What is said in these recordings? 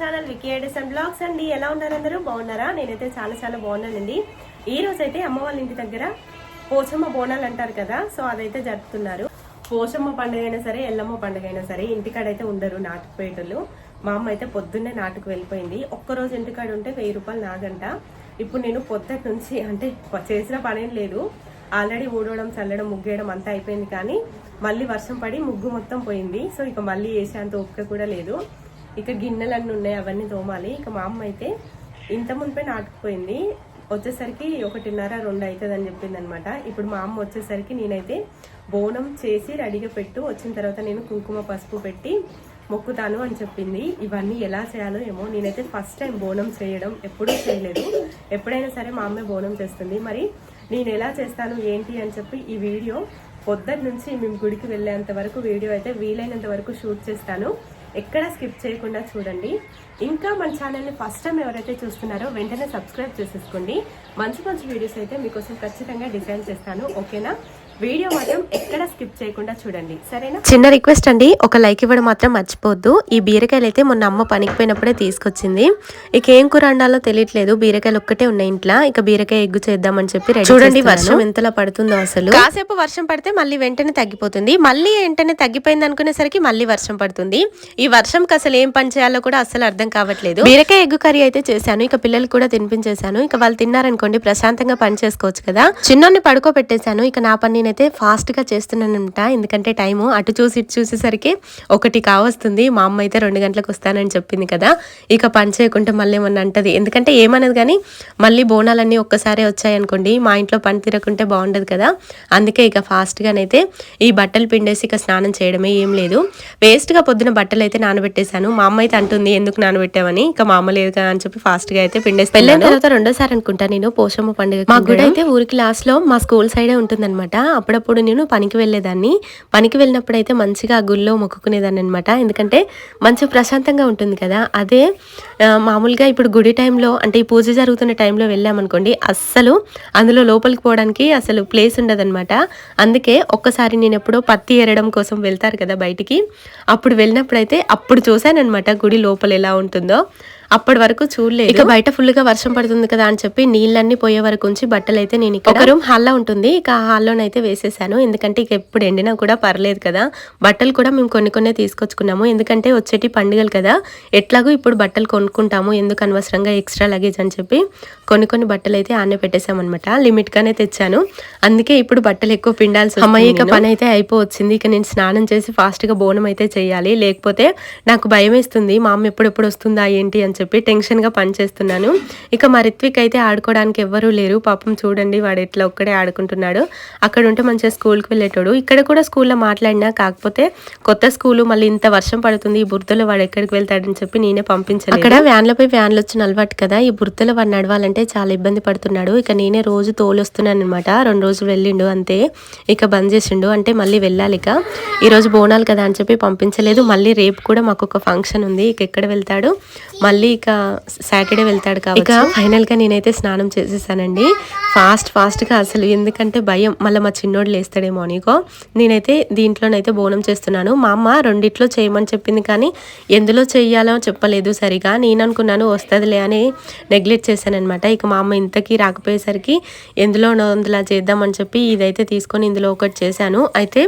Channel wiki Edison blogs అండి. ఎలా ఉన్నారు అందరూ? బాగున్నారా? నేనైతే చాలా చాలా బాగున్నానండి. ఈ రోజు అయితే అమ్మ వాళ్ళ ఇంటి దగ్గర పోచమ్మ బోనాలు అంటారు కదా సో అదైతే జరుపుతున్నారు. పోచమ్మ పండుగ అయినా సరే ఎల్లమ్మ పండుగ అయినా సరే ఇంటికాడైతే ఉండరు నాటుకుపోయేటోళ్ళు. మా అమ్మ అయితే పొద్దున్నే నాటుకు వెళ్ళిపోయింది. ఒక్కరోజు ఇంటికాడ ఉంటే వెయ్యి రూపాయలు నాగంట. ఇప్పుడు నేను పొద్దుటి నుంచి అంటే చేసిన పనేం లేదు. ఆల్రెడీ ఊడవడం చల్లడం ముగ్గేయడం అంతా అయిపోయింది కానీ మళ్ళీ వర్షం పడి ముగ్గు మొత్తం పోయింది. సో ఇక మళ్ళీ వేసే అంత ఒక్క కూడా లేదు. ఇక గిన్నెలన్నీ ఉన్నాయి అవన్నీ తోమాలి. ఇక మా అమ్మ అయితే ఇంత మునిపే నాటుకుపోయింది. వచ్చేసరికి ఒకటిన్నర రెండు అవుతుంది అని చెప్పింది అనమాట ఇప్పుడు మా అమ్మ వచ్చేసరికి నేనైతే బోనం చేసి రెడీగా పెట్టు వచ్చిన తర్వాత నేను కుంకుమ పసుపు పెట్టి మొక్కుతాను అని చెప్పింది. ఇవన్నీ ఎలా చేయాలో ఏమో నేనైతే ఫస్ట్ టైం బోనం చేయడం ఎప్పుడూ చేయలేదు. ఎప్పుడైనా సరే మా అమ్మే బోనం చేస్తుంది. మరి నేను ఎలా చేస్తాను ఏంటి అని చెప్పి ఈ వీడియో పొద్దున్న నుంచి మేము గుడికి వెళ్ళేంత వరకు వీడియో అయితే వీలైనంత వరకు షూట్ చేస్తాను. ఎక్కడ స్కిప్ చేయకుండా చూడండి. ఇంకా మన ఛానల్ని ఫస్ట్ టైం ఎవరైతే చూస్తున్నారో వెంటనే సబ్స్క్రైబ్ చేసేసుకోండి. మంచి మంచి వీడియోస్ అయితే మీకోసం ఖచ్చితంగా డిజైన్ చేస్తాను. ఓకేనా? వీడియో మాత్రం ఎక్కడ స్కిప్ చేయకుండా చూడండి. సరేనా? చిన్న రిక్వెస్ట్ అండి. ఒక లైక్ ఇవ్వడం మాత్రం మర్చిపోవద్దు. ఈ బీరకాయలు అయితే మొన్న అమ్మ పనికి పోయినప్పుడే తీసుకొచ్చింది. ఇక ఏం కూర వండాలో తెలియట్లేదు. బీరకాయలు ఒక్కటే ఉన్నాయి ఇంట్లో. ఇక బీరకాయ ఎగ్గు చేద్దామని చెప్పి రెడీ చూడండి వర్షం ఎంతలా పడుతుందో అసలు. కాసేపు వర్షం పడితే మళ్ళీ వెంటనే తగ్గిపోతుంది. మళ్ళీ వెంటనే తగ్గిపోయింది అనుకునేసరికి మళ్ళీ వర్షం పడుతుంది. ఈ వర్షంకి అసలు ఏం పని చేయాలో కూడా అసలు అర్థం కావట్లేదు. బీరకాయ ఎగ్గు కర్రీ అయితే చేశాను. ఇక పిల్లలు కూడా తినిపించేశాను. ఇక వాళ్ళు తిన్నారనుకోండి ప్రశాంతంగా పని చేసుకోవచ్చు కదా. చిన్నోన్ని పడుకోబెట్టేశాను. ఇక నా పని నేనైతే ఫాస్ట్గా చేస్తున్నానంట. ఎందుకంటే టైము అటు చూసి ఇటు చూసేసరికి ఒకటి కావస్తుంది. మా అమ్మ అయితే రెండు గంటలకు వస్తానని చెప్పింది కదా. ఇక పని చేయకుంటే మళ్ళీ ఏమన్నా అంటది. ఎందుకంటే ఏమన్నది కానీ మళ్ళీ బోనాలన్నీ ఒక్కసారి వచ్చాయనుకోండి మా ఇంట్లో పని తీరకుంటే బాగుండదు కదా. అందుకే ఇక ఫాస్ట్ గానైతే ఈ బట్టలు పిండేసి ఇక స్నానం చేయడమే ఏం లేదు. వేస్ట్గా పొద్దున బట్టలు అయితే నానబెట్టేశాను. మా అమ్మ అయితే అంటుంది ఎందుకు నానబెట్టామని ఇక మా అమ్మ లేదు కదా అని చెప్పి ఫాస్ట్గా అయితే పిండేసి పెళ్ళైన తర్వాత రెండోసారి అనుకుంటా నేను పోషమ్మ పండుగ మా గుడి అయితే ఊరికి లాస్ట్లో మా స్కూల్ సైడే ఉంటుందన్నమాట. అప్పుడప్పుడు నేను పనికి వెళ్ళేదాన్ని. పనికి వెళ్ళినప్పుడు అయితే మంచిగా ఆ గుళ్ళో మొక్కుకునేదాన్ని అనమాట ఎందుకంటే మంచి ప్రశాంతంగా ఉంటుంది కదా. అదే మామూలుగా ఇప్పుడు గుడి టైంలో అంటే ఈ పూజ జరుగుతున్న టైంలో వెళ్ళామనుకోండి అస్సలు అందులో లోపలికి పోవడానికి అసలు ప్లేస్ ఉండదన్నమాట. అందుకే ఒక్కసారి నేను ఎప్పుడో పత్తి ఎరడం కోసం వెళ్తారు కదా బయటికి. అప్పుడు వెళ్ళినప్పుడైతే అప్పుడు చూశానమాట గుడి లోపల ఎలా ఉంటుందో. అప్పటి వరకు చూడలేదు. ఇక బయట ఫుల్గా వర్షం పడుతుంది కదా అని చెప్పి నీళ్ళన్నీ పోయే వరకు ఉంచి బట్టలు అయితే నేను ఇక్కడ ఒక రూమ్ హాల్లో ఉంటుంది. ఇక ఆ హాల్లోనైతే వేసేసాను. ఎందుకంటే ఇక ఎప్పుడు ఎండినా కూడా పర్లేదు కదా. బట్టలు కూడా మేము కొన్ని కొన్ని తీసుకొచ్చుకున్నాము. ఎందుకంటే వచ్చేటి పండుగలు కదా. ఎట్లాగో ఇప్పుడు బట్టలు కొనుక్కుంటాము. ఎందుకు అనవసరంగా ఎక్స్ట్రా లగేజ్ అని చెప్పి కొన్ని కొన్ని బట్టలు అయితే ఆనే పెట్టేశామన్నమాట. లిమిట్ గానే తెచ్చాను. అందుకే ఇప్పుడు బట్టలు ఎక్కువ పిండాల్సి అమ్మాయి ఇక పని అయితే అయిపోవచ్చింది. ఇక నేను స్నానం చేసి ఫాస్ట్గా బోనం అయితే చేయాలి. లేకపోతే నాకు భయం వేస్తుంది మా అమ్మ ఎప్పుడెప్పుడు వస్తుందా ఏంటి అని చెప్పి టెన్షన్గా పని చేస్తున్నాను ఇక మా రిత్విక్ అయితే ఆడుకోవడానికి ఎవ్వరూ లేరు. పాపం చూడండి వాడు ఎట్లా ఒక్కడే ఆడుకుంటున్నాడు. అక్కడ ఉంటే మంచిగా స్కూల్కి వెళ్ళేటోడు. ఇక్కడ కూడా స్కూల్లో మాట్లాడినా కాకపోతే కొత్త స్కూల్ మళ్ళీ ఇంత వర్షం పడుతుంది ఈ బుర్తలో వాడు ఎక్కడికి వెళ్తాడని చెప్పి నేనే పంపించాను అక్కడ వ్యాన్లపై వ్యాన్లు వచ్చిన అలవాటు కదా ఈ బుర్తలో వాడు నడవాలంటే చాలా ఇబ్బంది పడుతున్నాడు. ఇక నేనే రోజు తోలొస్తున్నాను అనమాట రెండు రోజులు వెళ్ళిండు అంతే. ఇక బంద్ చేసిండు. అంటే మళ్ళీ వెళ్ళాలి ఇక. ఈరోజు బోనాలు కదా అని చెప్పి పంపించలేదు. మళ్ళీ రేపు కూడా మాకు ఒక ఫంక్షన్ ఉంది. ఇక ఎక్కడ వెళ్తాడు? మళ్ళీ ఇక సాటర్డే వెళ్తాడు కాబట్టి ఇక ఫైనల్గా నేనైతే స్నానం చేసేసానండి. ఫాస్ట్ ఫాస్ట్గా అసలు ఎందుకంటే భయం. మళ్ళీ మా చిన్నోడు లేస్తాడేమో అనుకో. నేనైతే దీంట్లోనైతే బోనం చేస్తున్నాను. మా అమ్మ రెండిట్లో చేయమని చెప్పింది కానీ ఎందులో చెయ్యాలో చెప్పలేదు సరిగా. నేను అనుకున్నాను వస్తుందిలే అని నెగ్లెక్ట్ చేశాను అనమాట ఇక మా అమ్మ ఇంతకీ రాకపోయేసరికి ఎందులో అందులా చేద్దామని చెప్పి ఇదైతే తీసుకొని ఇందులో ఒకటి చేశాను. అయితే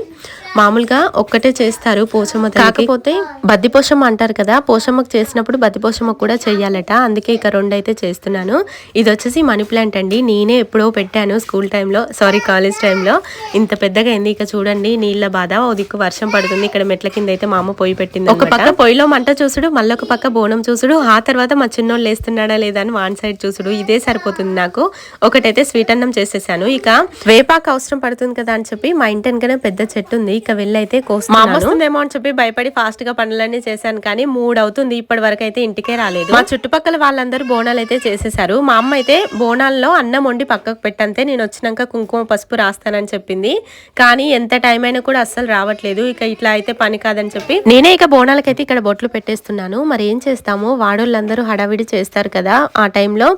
మామూలుగా ఒక్కటే చేస్తారు పోషమ్మ కాకపోతే బద్ది పోషమ్మ అంటారు కదా పోషమ్మకు చేసినప్పుడు బద్ది పోషమ్మకు కూడా చెయ్యాలట. అందుకే ఇక రెండు అయితే చేస్తున్నాను. ఇది వచ్చేసి మనీ ప్లాంట్ అండి. నేనే ఎప్పుడో పెట్టాను స్కూల్ టైంలో సారీ కాలేజ్ టైంలో. ఇంత పెద్దగా అయింది. ఇక చూడండి నీళ్ళ బాధ. ఓ దిక్కు వర్షం పడుతుంది. ఇక్కడ మెట్ల కింద అయితే మా అమ్మ పొయ్యి పెట్టింది ఒక పక్క పొయ్యిలో మంట చూసుడు మళ్ళీ ఒక పక్క బోనం చూసుడు. ఆ తర్వాత మా చిన్నోళ్ళు లేస్తున్నాడా లేదా అని వాన్ సైడ్ చూసుడు. ఇదే సరిపోతుంది నాకు. ఒకటైతే స్వీట్ అన్నం చేసేసాను. ఇక వేపాకు అవసరం పడుతుంది కదా అని చెప్పి మా ఇంటి వెనకనే పెద్ద చెట్టు ఉంది. ఇక వెళ్ళి అయితే కోస్తున్నాను. మా అమ్మ వస్తుందేమో అని చెప్పి భయపడి ఫాస్ట్గా పనులన్నీ చేశాను. కానీ మూడు అవుతుంది ఇప్పటి వరకు అయితే ఇంటికే రాలేదు. లేదు. మా చుట్టుపక్కల వాళ్ళందరూ బోనాలు అయితే చేసేసారు మా అమ్మ అయితే బోనాల్లో అన్నం వండి పక్కకు పెట్టంతే నేను వచ్చినాక కుంకుమ పసుపు రాస్తానని చెప్పింది. కానీ ఎంత టైం అయినా కూడా అస్సలు రావట్లేదు. ఇక ఇట్లా అయితే పని కాదని చెప్పి నేనే ఇక బోనాలకైతే ఇక్కడ బొట్లు పెట్టేస్తున్నాను. మరి ఏం చేస్తాము? వాడోళ్ళందరూ హడావిడి చేస్తారు కదా ఆ టైంలో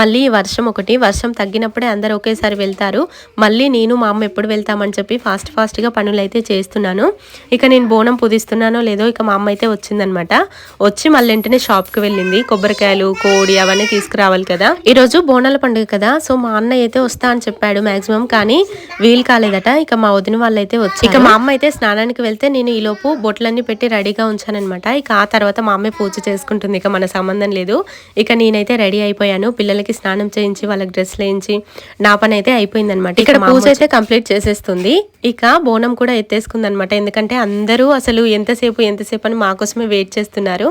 మళ్ళీ వర్షం ఒకటి వర్షం తగ్గినప్పుడే అందరూ ఒకేసారి వెళ్తారు. మళ్ళీ నేను మా అమ్మ ఎప్పుడు వెళ్తామని చెప్పి ఫాస్ట్ ఫాస్ట్గా పనులు అయితే చేస్తున్నాను. ఇక నేను బోనం పుదిస్తున్నానో లేదో ఇక మా అమ్మ అయితే వచ్చిందనమాట. వచ్చి మళ్ళీ వెంటనే షాప్కి వెళ్ళింది. కొబ్బరికాయలు కోడి అవన్నీ తీసుకురావాలి కదా. ఈరోజు బోనాల పండుగ కదా. సో మా అన్న అయితే వస్తా అని చెప్పాడు మాక్సిమం. కానీ వీలు కాలేదట. ఇక మా వదిన వాళ్ళు అయితే వచ్చి ఇక మా అమ్మ అయితే స్నానానికి వెళ్తే నేను ఈ లోపు బొట్లన్నీ పెట్టి రెడీగా ఉంచానన్నమాట. ఇక ఆ తర్వాత మా అమ్మే పూజ చేసుకుంటుంది. ఇక మన సంబంధం లేదు. ఇక నేనైతే రెడీ అయిపోయాను. పిల్లలకి స్నానం చేయించి వాళ్ళకి డ్రెస్లు వేయించి నా పని అయితే అయిపోయిందనమాట ఇక్కడ పూజ అయితే కంప్లీట్ చేసేస్తుంది. ఇక బోనం కూడా ఎత్తేసుకుంది అనమాట ఎందుకంటే అందరూ అసలు ఎంతసేపు ఎంతసేపు అని మా కోసమే వెయిట్ చేస్తున్నారు.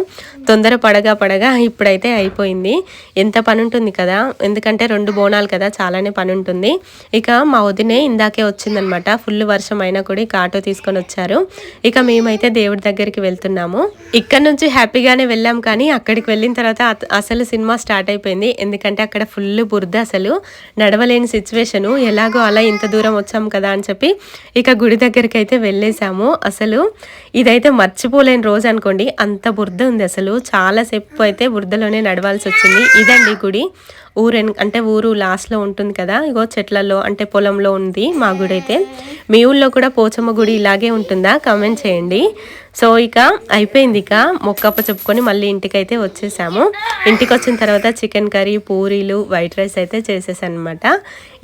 తొందర పడగా పడగా ఇప్పుడైతే అయిపోయింది. ఎంత పని ఉంటుంది కదా? ఎందుకంటే రెండు బోనాలు కదా చాలానే పని ఉంటుంది ఇక మా వదినే ఇందాకే వచ్చిందనమాట. ఫుల్ వర్షం అయినా కూడా ఇక ఆటో తీసుకొని వచ్చారు. ఇక మేమైతే దేవుడి దగ్గరికి వెళ్తున్నాము. ఇక్కడ నుంచి హ్యాపీగానే వెళ్ళాం కానీ అక్కడికి వెళ్ళిన తర్వాత అసలు సినిమా స్టార్ట్ అయిపోయింది. ఎందుకంటే అక్కడ ఫుల్ బురద అసలు. నడవలేని సిచ్యువేషను. ఎలాగో అలా ఇంత దూరం వచ్చాము కదా అని చెప్పి ఇక గుడి దగ్గరికి అయితే వెళ్ళేసాము అసలు ఇదైతే మర్చిపోలేని రోజు అనుకోండి. అంత బురద ఉంది అసలు. చాలాసేపు అయితే బురదలోనే నడవాల్సి వచ్చింది ఇదండి గుడి. ఊరు అంటే ఊరు లాస్ట్లో ఉంటుంది కదా ఇగో చెట్లలో అంటే పొలంలో ఉంది మా గుడి అయితే మీ ఊళ్ళో కూడా పోచమ్మ గుడి ఇలాగే ఉంటుందా? కామెంట్ చేయండి. సో ఇక అయిపోయింది ఇక. మొక్కప్ప చెప్పుకొని మళ్ళీ ఇంటికి అయితే వచ్చేసాము. ఇంటికి వచ్చిన తర్వాత చికెన్ కర్రీ పూరీలు వైట్ రైస్ అయితే చేసేసాను అనమాట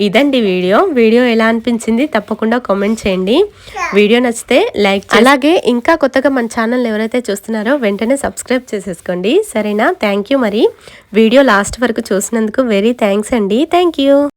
ఇదండి వీడియో. వీడియో ఎలా అనిపించింది తప్పకుండా కామెంట్ చేయండి. వీడియో నచ్చితే లైక్ అలాగే ఇంకా కొత్తగా మన ఛానల్ ఎవరైతే చూస్తున్నారో వెంటనే సబ్స్క్రైబ్ చేసేసుకోండి. సరేనా? థ్యాంక్ యూ మరి. వీడియో లాస్ట్ వరకు చూసినందుకు వెరీ థ్యాంక్స్ అండి థ్యాంక్ యూ